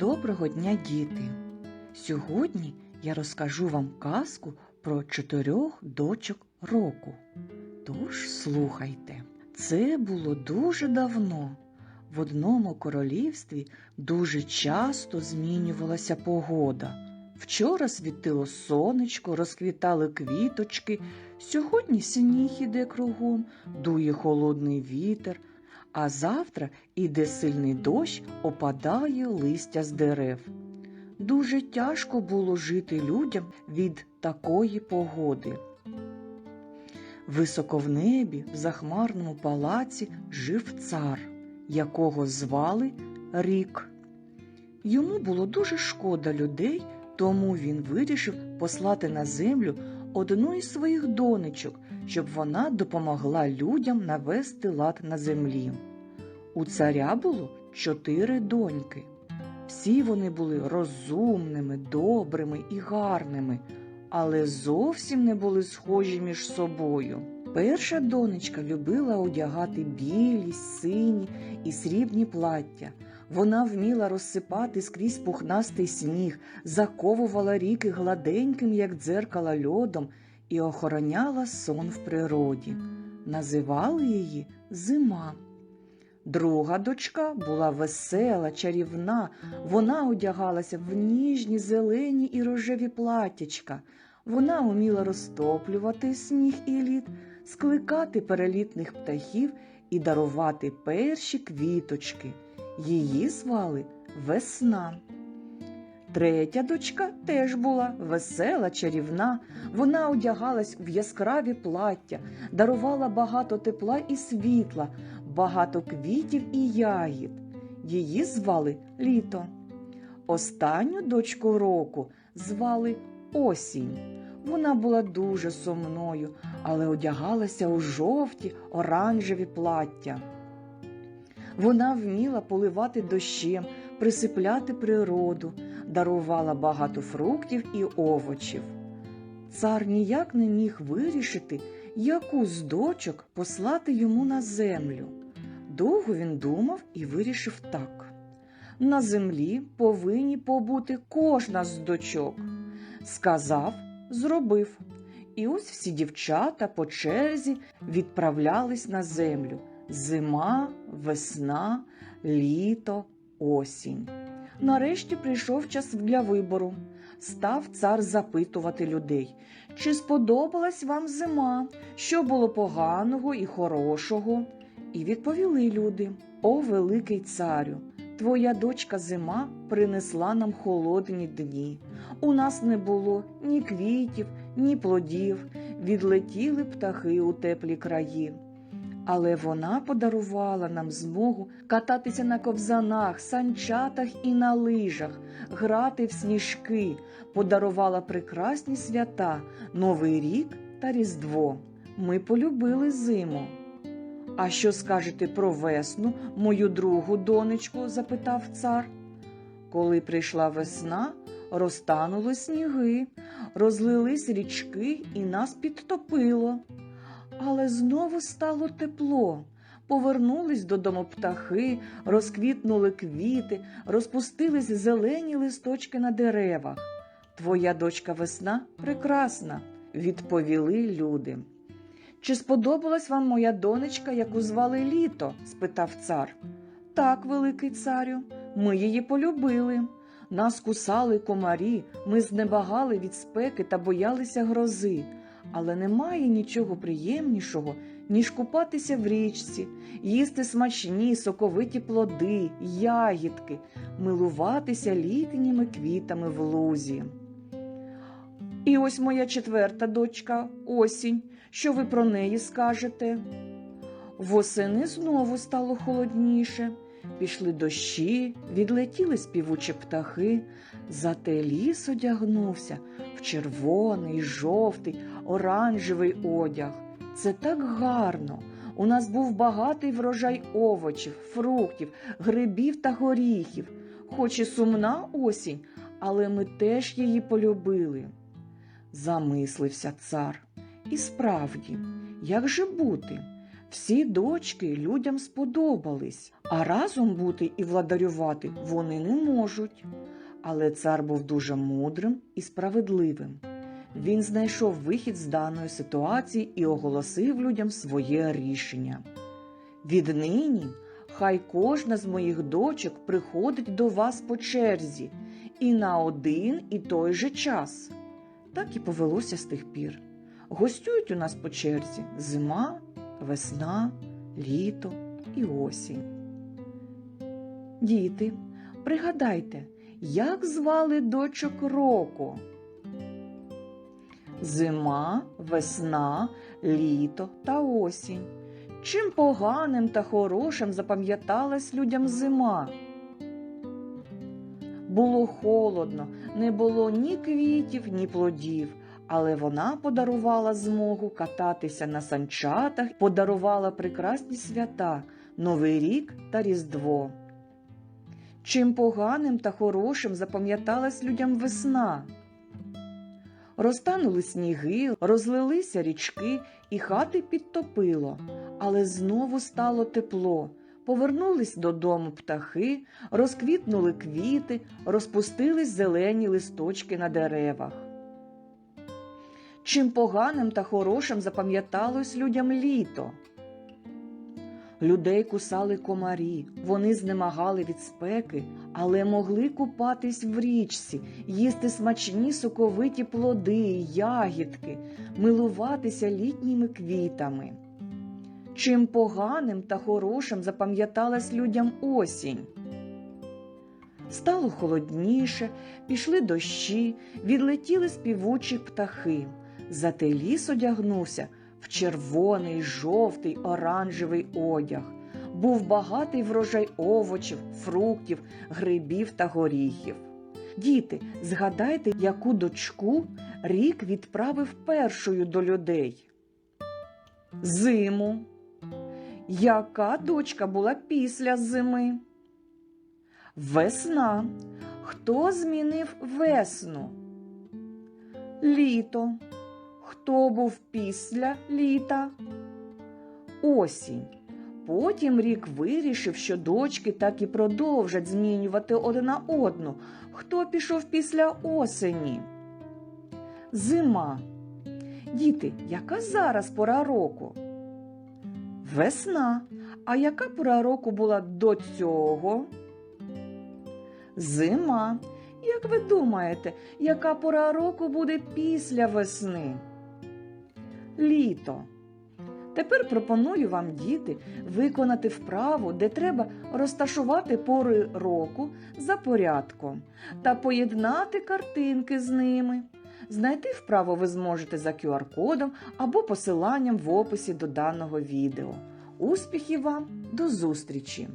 Доброго дня, діти! Сьогодні я розкажу вам казку про чотирьох дочок року. Тож слухайте, це було дуже давно. В одному королівстві дуже часто змінювалася погода. Вчора світило сонечко, розквітали квіточки, сьогодні сніг іде кругом, дує холодний вітер, а завтра іде сильний дощ, опадає листя з дерев. Дуже тяжко було жити людям від такої погоди. Високо в небі, в захмарному палаці, жив цар, якого звали Рік. Йому було дуже шкода людей, тому він вирішив послати на землю одну із своїх донечок, щоб вона допомогла людям навести лад на землі. У царя було чотири доньки. Всі вони були розумними, добрими і гарними, але зовсім не були схожі між собою. Перша донечка любила одягати білі, сині і срібні плаття. Вона вміла розсипати скрізь пухнастий сніг, заковувала ріки гладеньким, як дзеркала льодом, і охороняла сон в природі. Називали її зима. Друга дочка була весела, чарівна. Вона одягалася в ніжні, зелені і рожеві платтячка. Вона уміла розтоплювати сніг і лід, скликати перелітних птахів і дарувати перші квіточки. Її звали Весна. Третя дочка теж була весела, чарівна. Вона одягалась в яскраві плаття, дарувала багато тепла і світла, багато квітів і ягід. Її звали Літо. Останню дочку року звали Осінь. Вона була дуже сумною, але одягалася у жовті, оранжеві плаття. Вона вміла поливати дощем, присипляти природу, дарувала багато фруктів і овочів. Цар ніяк не міг вирішити, яку з дочок послати йому на землю. Довго він думав і вирішив так. На землі повинні побути кожна з дочок. Сказав, зробив. І ось всі дівчата по черзі відправлялись на землю. Зима, весна, літо, осінь. Нарешті прийшов час для вибору. Став цар запитувати людей, чи сподобалась вам зима, що було поганого і хорошого. І відповіли люди: О, великий царю, твоя дочка зима принесла нам холодні дні. У нас не було ні квітів, ні плодів, відлетіли птахи у теплі краї. Але вона подарувала нам змогу кататися на ковзанах, санчатах і на лижах, грати в сніжки, подарувала прекрасні свята, Новий рік та Різдво. Ми полюбили зиму. А що скажете про весну, мою другу донечку? запитав цар. Коли прийшла весна, розтанули сніги, розлились річки і нас підтопило. Але знову стало тепло. Повернулись додому птахи, розквітнули квіти, розпустились зелені листочки на деревах. Твоя дочка весна прекрасна, відповіли люди. Чи сподобалась вам моя донечка, яку звали літо? спитав цар. Так, великий царю, ми її полюбили. Нас кусали комарі, ми знебагали від спеки та боялися грози. Але немає нічого приємнішого, ніж купатися в річці, їсти смачні, соковиті плоди, ягідки, милуватися літніми квітами в лузі. І ось моя четверта дочка, осінь. Що ви про неї скажете? Восени знову стало холодніше, пішли дощі, відлетіли співучі птахи, зате ліс одягнувся в червоний, жовтий, оранжевий одяг. Це так гарно. У нас був багатий врожай овочів, фруктів, грибів та горіхів. Хоч і сумна осінь, але ми теж її полюбили. Замислився цар. І справді, як же бути? Всі дочки людям сподобались, а разом бути і владарювати вони не можуть. Але цар був дуже мудрим і справедливим. Він знайшов вихід з даної ситуації і оголосив людям своє рішення. Віднині хай кожна з моїх дочок приходить до вас по черзі і на один і той же час. Так і повелося з тих пір. Гостюють у нас по черзі зима, весна, літо і осінь. Діти, пригадайте, як звали дочок року? Зима, весна, літо та осінь. Чим поганим та хорошим запам'яталась людям зима? Було холодно, не було ні квітів, ні плодів, але вона подарувала змогу кататися на санчатах, подарувала прекрасні свята, Новий рік та Різдво. Чим поганим та хорошим запам'яталась людям весна? Розтанули сніги, розлилися річки, і хати підтопило, але знову стало тепло. Повернулись додому птахи, розквітнули квіти, розпустились зелені листочки на деревах. Чим поганим та хорошим запам'яталось людям літо. Людей кусали комарі, вони знемагали від спеки, але могли купатись в річці, їсти смачні соковиті плоди, ягідки, милуватися літніми квітами. Чим поганим та хорошим запам'яталась людям осінь. Стало холодніше, пішли дощі, відлетіли співучі птахи. Зате ліс одягнувся в червоний, жовтий, оранжевий одяг. Був багатий врожай овочів, фруктів, грибів та горіхів. Діти, згадайте, яку дочку рік відправив першою до людей. Зиму. Яка дочка була після зими? Весна. Хто змінив весну? Літо. Хто був після літа? Осінь. Потім рік вирішив, що дочки так і продовжать змінювати одна одну. Хто пішов після осені? Зима. Діти, яка зараз пора року? Весна. А яка пора року була до цього? Зима. Як ви думаєте, яка пора року буде після весни? Літо. Тепер пропоную вам, діти, виконати вправу, де треба розташувати пори року за порядком та поєднати картинки з ними. Знайти вправу ви зможете за QR-кодом або посиланням в описі до даного відео. Успіхів вам! До зустрічі!